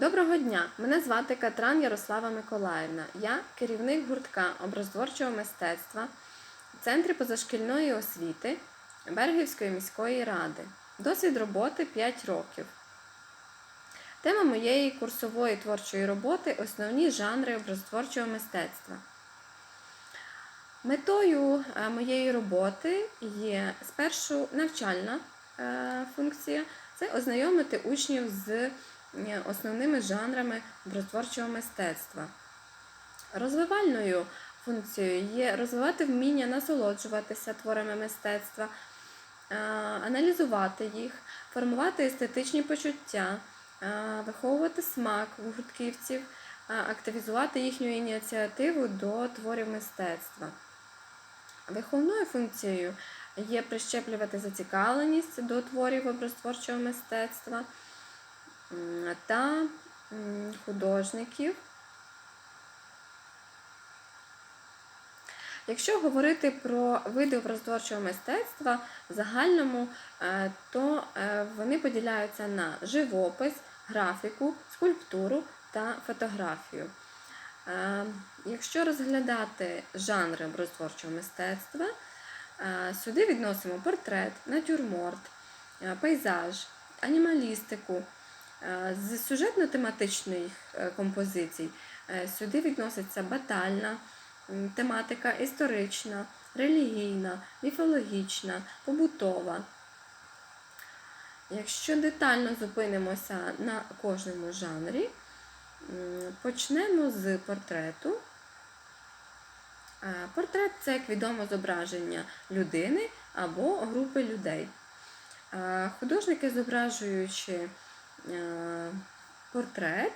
Доброго дня! Мене звати Катран Ярослава Миколаївна. Я керівник гуртка образотворчого мистецтва в Центрі позашкільної освіти Бергівської міської ради. Досвід роботи 5 років. Тема моєї курсової творчої роботи основні жанри образотворчого мистецтва. Метою е, моєї роботи є спершу навчальна е, функція це ознайомити учнів з основними жанрами образотворчого мистецтва. Розвивальною функцією є розвивати вміння насолоджуватися творами мистецтва, е, аналізувати їх, формувати естетичні почуття, е, виховувати смак у гуртківців, е, активізувати їхню ініціативу до творів мистецтва. Виховною функцією є прищеплювати зацікавленість до творів образотворчого мистецтва та художників. Якщо говорити про види образотворчого мистецтва в загальному, е, то е, вони поділяються на живопис, графіку, скульптуру та фотографію. Е, Якщо розглядати жанри образотворчого мистецтва, сюди відносимо портрет, натюрморт, пейзаж, анімалістику. Е, З сюжетно-тематичних е, композицій е, сюди відноситься батальна тематика, історична, релігійна, міфологічна, побутова. Якщо детально зупинимося на кожному жанрі, почнемо з портрету. Портрет це, як відомо, зображення людини або групи людей. Художники, зображуючи портрет,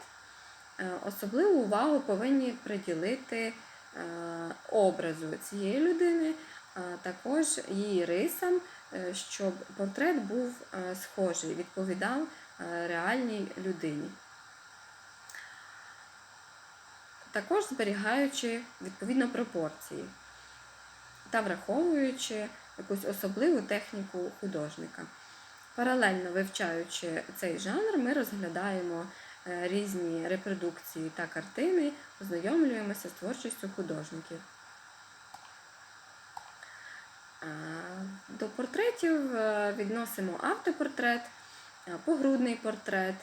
е, особливу увагу повинні приділити е, образу цієї людини, а також її рисам, е, щоб портрет був е, схожий, відповідав е, реальній людині. Також зберігаючи відповідно пропорції та враховуючи якусь особливу техніку художника. Паралельно вивчаючи цей жанр, ми розглядаємо е, різні репродукції та картини, ознайомлюємося з творчістю художників. До портретів е, відносимо автопортрет, погрудний портрет,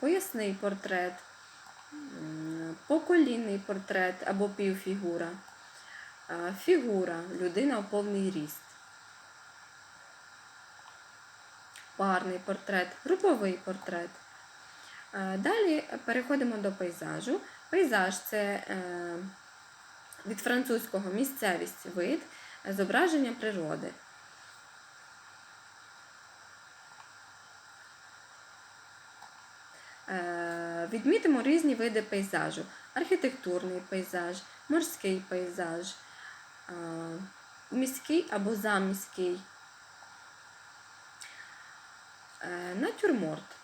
поясний портрет, поколінний портрет або півфігура, фігура, людина у повний ріст. Парний портрет, груповий портрет. Е, Далі переходимо до пейзажу. Пейзаж це е, від французького місцевість вид, зображення природи. Е, Відмітимо різні види пейзажу: архітектурний пейзаж, морський пейзаж, міський або заміський. Е, Натюрморт.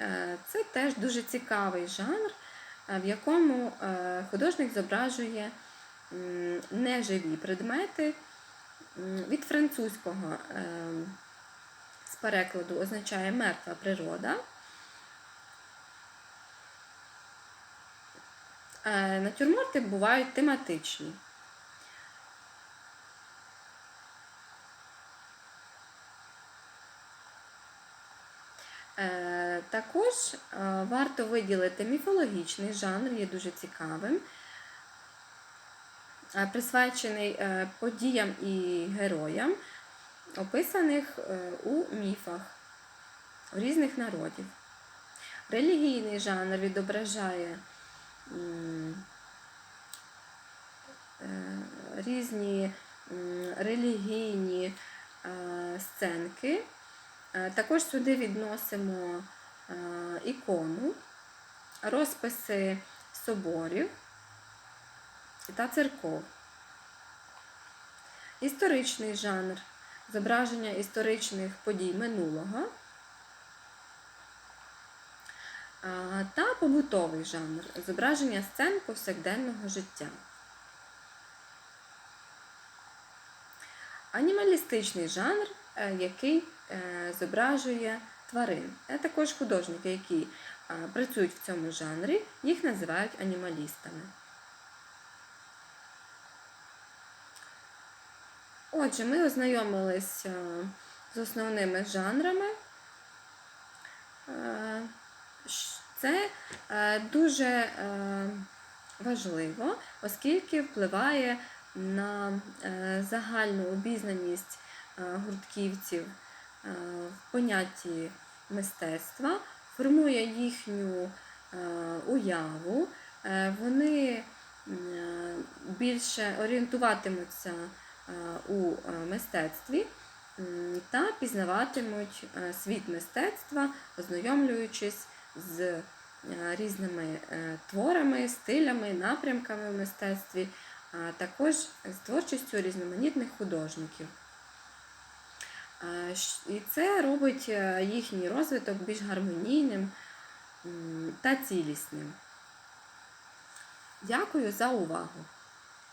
Е, Це теж дуже цікавий жанр, е, в якому художник зображує неживі предмети. Від французького з перекладу означає мертва природа. Натюрморти бувають тематичні. Також е, варто виділити міфологічний жанр, є дуже цікавим, е, присвячений е, подіям і героям, описаних е, у міфах різних народів. Релігійний жанр відображає е, різні релігійні е, сценки. Е, Також сюди відносимо е, ікону, розписи соборів та церков. Історичний жанр зображення історичних подій минулого е, та побутовий жанр зображення сцен повсякденного життя. Анімалістичний жанр, який зображує тварин. Це також художники, які е, працюють в цьому жанрі, їх називають анімалістами. Отже, ми ознайомилися з основними жанрами. Е, Це е, дуже е, важливо, оскільки впливає на е, загальну обізнаність е, гуртківців е, в понятті мистецтва, формує їхню е, уяву, е, вони е, більше орієнтуватимуться е, у е, мистецтві та пізнаватимуть е, світ мистецтва, ознайомлюючись з е, різними е, творами, стилями, напрямками в мистецтві, а також з творчістю різноманітних художників. Е, І це робить е, їхній розвиток більш гармонійним та цілісним. Дякую за увагу!